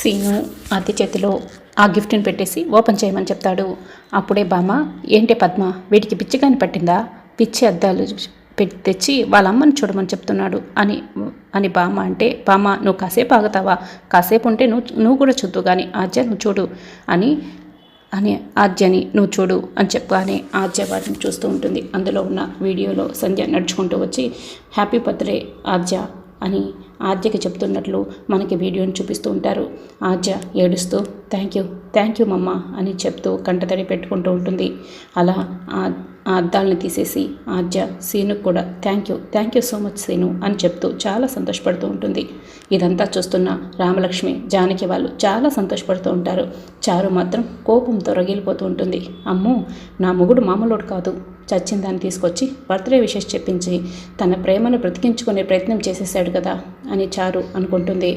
Scene అతి చేతిలో ఆ గిఫ్ట్ని పెట్టేసి ఓపెన్ చేయమని చెప్తాడు. అప్పుడే బామ్మ ఏంటి పద్మ వీటికి పిచ్చిగాని పట్టిందా? పిచ్చి అద్దాలు పెట్టి తెచ్చి వాళ్ళ అమ్మని చూడమని చెప్తున్నాడు అని అని బామ్మ అంటే బామ్మ నువ్వు కాసేపు ఆగుతావా? కాసేపు ఉంటే నువ్వు నువ్వు కూడా చూద్దు కానీ ఆద్య నువ్వు చూడు అని అని ఆద్యని నువ్వు చూడు అని చెప్పగానే ఆద్య వాటిని చూస్తూ ఉంటుంది. అందులో ఉన్న వీడియోలో సంధ్య నడుచుకుంటూ వచ్చి హ్యాపీ బర్త్డే ఆద్య అని ఆద్యకి చెప్తున్నట్లు మనకి వీడియోని చూపిస్తూ ఉంటారు. ఆద్య ఏడుస్తూ థ్యాంక్ యూ థ్యాంక్ యూ మమ్మ అని చెప్తూ కంటతడి పెట్టుకుంటూ ఉంటుంది. అలా ఆ అద్దాలని తీసేసి ఆద్య సీనుకు కూడా thank you thank you so much Seenu అని చెప్తూ చాలా సంతోషపడుతూ ఉంటుంది. ఇదంతా చూస్తున్న రామలక్ష్మి జానకి వాళ్ళు చాలా సంతోషపడుతూ ఉంటారు. చారు మాత్రం కోపంతో రగిలిపోతూ ఉంటుంది. అమ్మో నా మొగుడు మామూలుడు కాదు. చచ్చిన దాన్ని తీసుకొచ్చి బర్త్డే విషెస్ చెప్పించి తన ప్రేమను బ్రతికించుకునే ప్రయత్నం చేసేసాడు కదా అని చారు అనుకుంటుంది.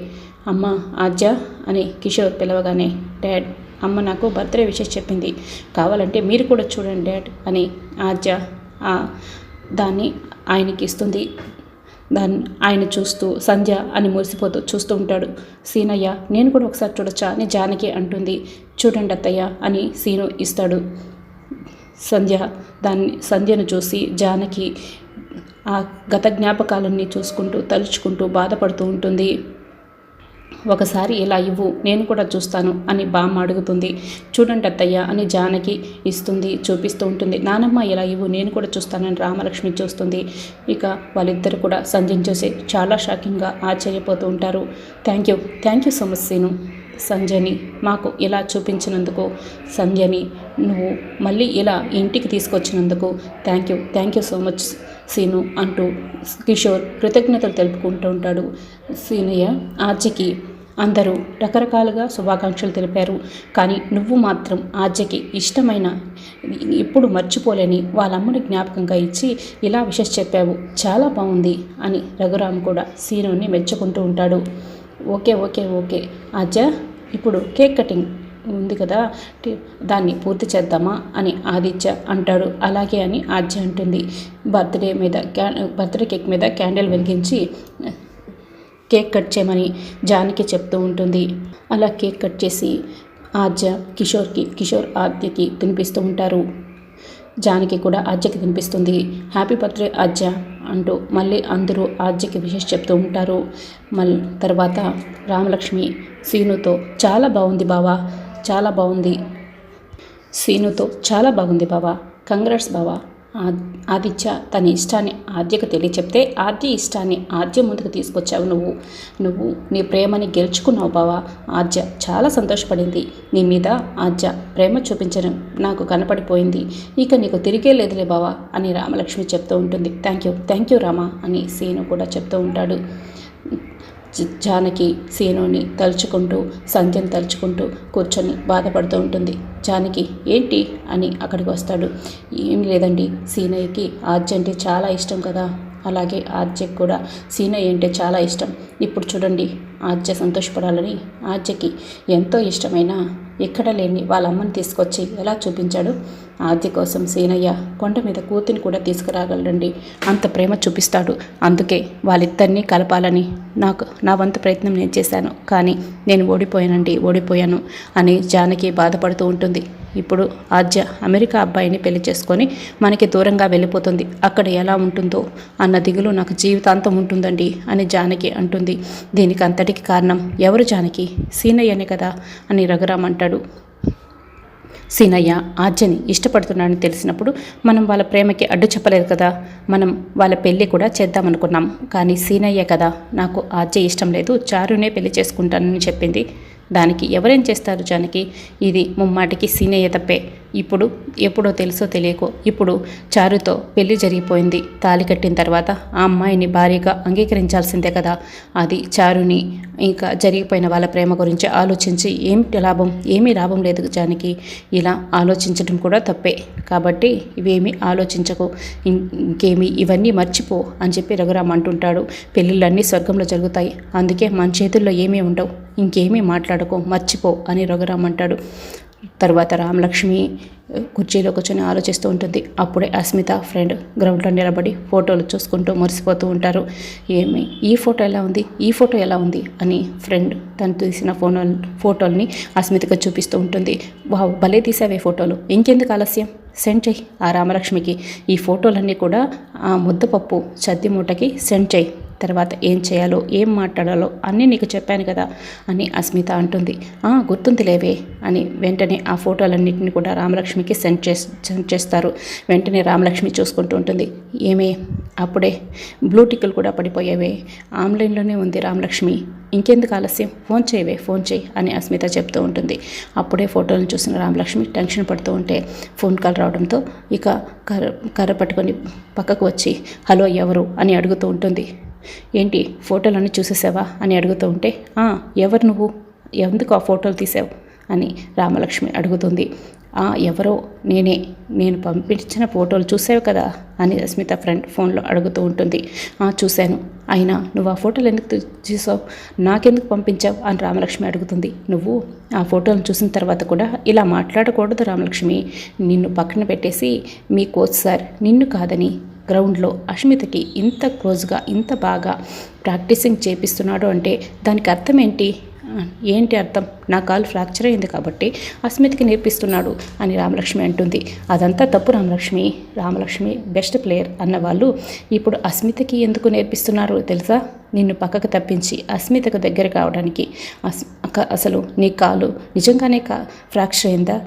అమ్మ ఆద్య అని కిషోర్ పిలవగానే డాడ్ అమ్మ నాకు బర్త్డే విషెస్ చెప్పింది. కావాలంటే మీరు కూడా చూడండి డాడ్ అని ఆద్య దాన్ని ఆయనకి ఇస్తుంది. దాన్ని ఆయన చూస్తూ సంధ్య అని మురిసిపోతూ చూస్తూ ఉంటాడు. సీనయ్య నేను కూడా ఒకసారి చూడొచ్చా అని జానకి అంటుంది. చూడండి అత్తయ్య అని సీను ఇస్తాడు. సంధ్య దాన్ని సంధ్యను చూసి జానకి ఆ గత జ్ఞాపకాలన్నీ చూసుకుంటూ తలుచుకుంటూ బాధపడుతూ ఉంటుంది. ఒకసారి ఇలా ఇవ్వు నేను కూడా చూస్తాను అని బామ్మ అడుగుతుంది. చూడండి అత్తయ్య అని జానకి ఇస్తుంది చూపిస్తూ ఉంటుంది. నానమ్మ ఇలా ఇవ్వు నేను కూడా చూస్తానని రామలక్ష్మి చూస్తుంది. ఇక వాళ్ళిద్దరు కూడా సంజయ్ చూసి చాలా షాకింగ్గా ఆశ్చర్యపోతూ ఉంటారు. Thank you thank you so much Seenu. సంజయ్ని మాకు ఇలా చూపించినందుకు సంజని నువ్వు మళ్ళీ ఇలా ఇంటికి తీసుకొచ్చినందుకు thank you thank you so much Seenu అంటూ కిషోర్ కృతజ్ఞతలు తెలుపుకుంటూ ఉంటాడు. సీనయ్య ఆర్జకి అందరూ రకరకాలుగా శుభాకాంక్షలు తెలిపారు. కానీ నువ్వు మాత్రం ఆర్జకి ఇష్టమైన ఎప్పుడు మర్చిపోలేని వాళ్ళమ్మని జ్ఞాపకంగా ఇచ్చి ఇలా విషస్ చెప్పావు. చాలా బాగుంది అని రఘురామ్ కూడా సీనుని మెచ్చుకుంటూ ఉంటాడు. Okay okay okay. ఆర్జ ఇప్పుడు కేక్ కటింగ్ ఉంది కదా దాన్ని పూర్తి చేద్దామా అని ఆదిత్య అంటాడు. అలాగే అని ఆద్య అంటుంది. బర్త్డే మీద క్యా బర్త్డే కేక్ మీద క్యాండిల్ వెలిగించి కేక్ కట్ చేయమని జానకి చెప్తూ ఉంటుంది. అలా కేక్ కట్ చేసి ఆద్య కిషోర్కి కిషోర్ ఆద్యకి తినిపిస్తూ ఉంటారు. జానకి కూడా ఆద్యకి తినిపిస్తుంది హ్యాపీ బర్త్డే ఆద్య అంటూ మళ్ళీ అందరూ ఆద్యకి విషెస్ చెప్తూ ఉంటారు. మళ్ళీ తర్వాత రామలక్ష్మి సీనుతో చాలా బాగుంది బావా చాలా బాగుంది. సీనుతో చాలా బాగుంది బావా కంగ్రాట్స్ బావా. ఆదిత్య తన ఇష్టాన్ని ఆద్యకు తెలియచెప్తే ఆద్య ఇష్టాన్ని ఆద్య ముందుకు తీసుకొచ్చావు నువ్వు. నువ్వు నీ ప్రేమని గెలుచుకున్నావు బావా. ఆద్య చాలా సంతోషపడింది. నీ మీద ఆద్య ప్రేమ చూపించడం నాకు కనపడిపోయింది. ఇక నీకు తిరిగే లేదులే బావా అని రామలక్ష్మి చెప్తూ ఉంటుంది. Thank you thank you Rama అని సీను కూడా చెప్తూ ఉంటాడు. జానకి సీనుని తలుచుకుంటూ సంధ్యను తలుచుకుంటూ కూర్చొని బాధపడుతూ ఉంటుంది. జానకి ఏంటి? అని అక్కడికి వస్తాడు. ఏం లేదండి సీనయ్యకి ఆద్య అంటే చాలా ఇష్టం కదా? అలాగే ఆర్జకి కూడా సీనయ్య అంటే చాలా ఇష్టం. ఇప్పుడు చూడండి ఆర్జ సంతోషపడాలని ఆర్జకి ఎంతో ఇష్టమైన ఎక్కడ లేని వాళ్ళ అమ్మని తీసుకొచ్చి ఎలా చూపించాడు? ఆద్య కోసం సీనయ్య కొండ మీద కూతుని కూడా తీసుకురాగలరండి అంత ప్రేమ చూపిస్తాడు. అందుకే వాళ్ళిద్దరినీ కలపాలని నాకు నా వంతు ప్రయత్నం నేను చేశాను. కానీ నేను ఓడిపోయానండి ఓడిపోయాను అని జానకి బాధపడుతూ ఉంటుంది. ఇప్పుడు ఆద్య అమెరికా అబ్బాయిని పెళ్ళి చేసుకొని మనకి దూరంగా వెళ్ళిపోతుంది. అక్కడ ఎలా ఉంటుందో అన్న దిగులు నాకు జీవితాంతం ఉంటుందండి అని జానకి అంటుంది. దీనికి అంతటికి కారణం ఎవరు జానకి? సీనయ్యనే కదా అని రఘురామ్ అంటాడు. సీనయ్య ఆర్జని ఇష్టపడుతున్నాడని తెలిసినప్పుడు మనం వాళ్ళ ప్రేమకి అడ్డు చెప్పలేదు కదా. మనం వాళ్ళ పెళ్ళి కూడా చేద్దామనుకున్నాం. కానీ సీనయ్య కదా నాకు ఆర్జ ఇష్టం లేదు చారునే పెళ్ళి చేసుకుంటానని చెప్పింది. దానికి ఎవరేం చేస్తారు జానకి? ఇది ముమ్మాటికి సీనయ్య తప్పే. ఇప్పుడు ఎప్పుడో తెలుసో తెలియకో ఇప్పుడు చారుతో పెళ్ళి జరిగిపోయింది. తాలి కట్టిన తర్వాత ఆ అమ్మాయిని భారీగా అంగీకరించాల్సిందే కదా. అది చారుని ఇంకా జరిగిపోయిన వాళ్ళ ప్రేమ గురించి ఆలోచించి ఏమిటి లాభం ఏమీ లాభం లేదు జానికి. ఇలా ఆలోచించడం కూడా తప్పే. కాబట్టి ఇవేమీ ఆలోచించకు ఇంకేమి ఇవన్నీ మర్చిపో అని చెప్పి రఘురామ్ అంటుంటాడు. పెళ్ళిళ్ళన్నీ స్వర్గంలో జరుగుతాయి. అందుకే మన చేతుల్లో ఏమీ ఉండవు. ఇంకేమీ మాట్లాడకు మర్చిపో అని రఘురామ్ అంటాడు. తర్వాత రామలక్ష్మి కుర్చీలో కూర్చొని ఆలోచిస్తూ ఉంటుంది. అప్పుడే అస్మిత ఫ్రెండ్ గ్రౌండ్లో నిలబడి ఫోటోలు చూసుకుంటూ మురిసిపోతూ ఉంటారు. ఏమి? ఈ ఫోటో ఎలా ఉంది? ఈ ఫోటో ఎలా ఉంది? అని ఫ్రెండ్ తను తీసిన ఫోటో ఫోటోల్ని అస్మితగా చూపిస్తూ ఉంటుంది. వావ్ భలే తీసావే ఫోటోలు. ఇంకెందుకు ఆలస్యం? సెండ్ చెయ్యి ఆ రామలక్ష్మికి. ఈ ఫోటోలన్నీ కూడా ఆ ముద్దపప్పు చద్ది మూటకి సెండ్ చేయి. తర్వాత ఏం చేయాలో ఏం మాట్లాడాలో అన్నీ నీకు చెప్పాను కదా అని అస్మిత అంటుంది. "ఆ, గుర్తుంది లేవే అని వెంటనే ఆ ఫోటోలన్నింటిని కూడా రామలక్ష్మికి సెండ్ చేస్ సెండ్ చేస్తారు. వెంటనే రామలక్ష్మి చూసుకుంటూ ఉంటుంది. ఏమే? అప్పుడే బ్లూ టిక్కులు కూడా పడిపోయేవే. ఆన్లైన్లోనే ఉంది రామలక్ష్మి. ఇంకెందుకు ఆలస్యం? ఫోన్ చేయవే ఫోన్ చేయి అని అస్మిత చెప్తూ ఉంటుంది. అప్పుడే ఫోటోలను చూసిన రామలక్ష్మి టెన్షన్ పడుతూ ఉంటే ఫోన్ కాల్ రావడంతో ఇక కర్ర కర్ర పట్టుకొని పక్కకు వచ్చి హలో ఎవరు? అని అడుగుతూ ఉంటుంది. ఏంటి ఫోటోలన్నీ చూసేసావా? అని అడుగుతూ ఉంటే ఎవరు నువ్వు? ఎందుకు ఆ ఫోటోలు తీసావు? అని రామలక్ష్మి అడుగుతుంది. ఎవరో? నేనే. నేను పంపించిన ఫోటోలు చూసావు కదా? అని రస్మిత ఫ్రెండ్ ఫోన్లో అడుగుతూ ఉంటుంది. చూశాను. అయినా నువ్వు ఆ ఫోటోలు ఎందుకు చూసావు నాకెందుకు పంపించావు? అని రామలక్ష్మి అడుగుతుంది. నువ్వు ఆ ఫోటోలను చూసిన తర్వాత కూడా ఇలా మాట్లాడకూడదు రామలక్ష్మి. నిన్ను పక్కన పెట్టేసి మీ కోచ్ సార్ నిన్ను కాదని గ్రౌండ్లో అష్మితకి ఇంత క్లోజ్గా ఇంత బాగా ప్రాక్టీసింగ్ చేపిస్తున్నాడు అంటే దానికి అర్థం ఏంటి? ఏంటి అర్థం? నా కాలు ఫ్రాక్చర్ అయింది కాబట్టి అస్మితకి నేర్పిస్తున్నాడు అని రామలక్ష్మి అంటుంది. అదంతా తప్పు రామలక్ష్మి. రామలక్ష్మి బెస్ట్ ప్లేయర్ అన్న వాళ్ళు ఇప్పుడు అస్మితకి ఎందుకు నేర్పిస్తున్నారు తెలుసా? నిన్ను పక్కకు తప్పించి అస్మితకు దగ్గర కావడానికి. అస్ అసలు నీ కాలు నిజంగానే కా ఫ్రాక్చర్ అయిందా?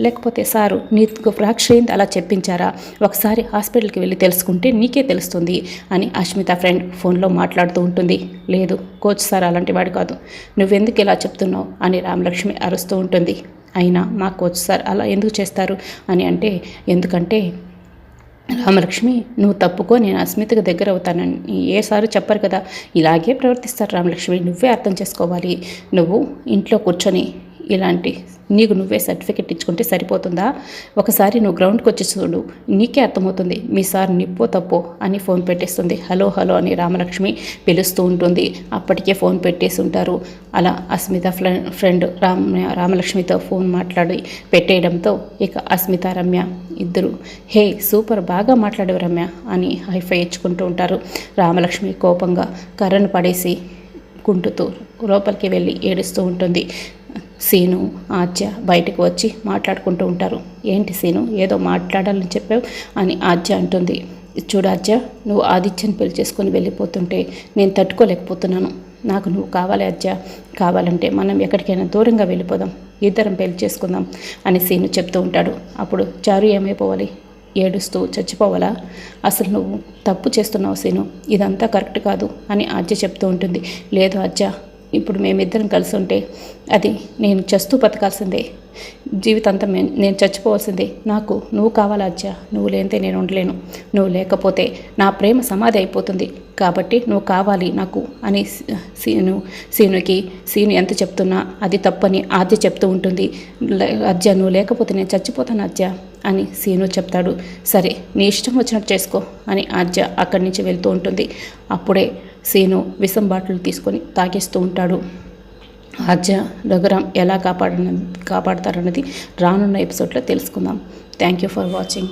లేకపోతే సారు నీకు ఫ్రాక్చర్ అయింది అలా చెప్పించారా? ఒకసారి హాస్పిటల్కి వెళ్ళి తెలుసుకుంటే నీకే తెలుస్తుంది అని అష్మిత ఫ్రెండ్ ఫోన్లో మాట్లాడుతూ ఉంటుంది. లేదు కోచ్ సార్ అలాంటి వాడు కాదు. నువ్వెందుకు ఇలా చెప్తున్నావు? అని రామలక్ష్మి అరుస్తూ ఉంటుంది. అయినా మా కోచ్ సార్ అలా ఎందుకు చేస్తారు? అని అంటే ఎందుకంటే రామలక్ష్మి నువ్వు తప్పుకో నేను అస్మితకు దగ్గర అవుతానని ఏసారి చెప్పరు కదా. ఇలాగే ప్రవర్తిస్తారు రామలక్ష్మి. నువ్వే అర్థం చేసుకోవాలి. నువ్వు ఇంట్లో కూర్చొని ఇలాంటి నీకు నువ్వే సర్టిఫికెట్ ఇచ్చుకుంటే సరిపోతుందా? ఒకసారి నువ్వు గ్రౌండ్కి వచ్చి చూడు. నీకే అర్థమవుతుంది. మీ సార్ నిప్పో తప్పో అని ఫోన్ పెట్టేస్తుంది. హలో హలో అని రామలక్ష్మి పిలుస్తూ ఉంటుంది. అప్పటికే ఫోన్ పెట్టేసి ఉంటారు. అలా అస్మిత ఫ్రెండ్ రామ్ రామలక్ష్మితో ఫోన్ మాట్లాడి పెట్టేయడంతో ఇక అస్మిత రమ్య ఇద్దరు హే సూపర్ బాగా మాట్లాడేవు రమ్య అని హైఫై ఇచ్చుకుంటూ ఉంటారు. రామలక్ష్మి కోపంగా కర్రను పడేసి కుంటుతూ లోపలికి వెళ్ళి ఏడుస్తూ ఉంటుంది. సీను ఆద్య బయటకు వచ్చి మాట్లాడుకుంటూ ఉంటారు. ఏంటి సీను ఏదో మాట్లాడాలని చెప్పావు? అని ఆద్య అంటుంది. చూడు ఆద్య నువ్వు ఆదిత్యని పెళ్ళి చేసుకొని వెళ్ళిపోతుంటే నేను తట్టుకోలేకపోతున్నాను. నాకు నువ్వు కావాలి అజ్జ కావాలంటే మనం ఎక్కడికైనా దూరంగా వెళ్ళిపోదాం. ఇద్దరం పెళ్ళి చేసుకుందాం అని సీను చెప్తూ ఉంటాడు. అప్పుడు చారు ఏమైపోవాలి? ఏడుస్తూ చచ్చిపోవాలా? అసలు నువ్వు తప్పు చేస్తున్నావు సీను. ఇదంతా కరెక్ట్ కాదు అని అజ్జ చెప్తూ ఉంటుంది. లేదు అజ్జ ఇప్పుడు మేమిద్దరం కలిసి ఉంటే అది నేను చస్తూ బతకాల్సిందే. జీవితాంతం నేను చచ్చిపోవాల్సిందే. నాకు నువ్వు కావాలా అజ్జ నువ్వు లేనితే నేను ఉండలేను. నువ్వు లేకపోతే నా ప్రేమ సమాధి అయిపోతుంది. కాబట్టి నువ్వు కావాలి నాకు అని సీను సీనుకి సీను ఎంత చెప్తున్నా అది తప్పని ఆద్య చెప్తూ ఉంటుంది. అజ్జ నువ్వు లేకపోతే నేను చచ్చిపోతాను అజ్జ అని సీను చెప్తాడు. సరే నీ ఇష్టం వచ్చినట్టు చేసుకో అని ఆద్య అక్కడి నుంచి వెళ్తూ ఉంటుంది. అప్పుడే సీను విషం బాటిల్ తీసుకొని తాగేస్తూ ఉంటాడు. ఆద్య రఘురామ్ ఎలా కాపాడన కాపాడతారన్నది రానున్న ఎపిసోడ్లో తెలుసుకుందాం. Thank you for watching.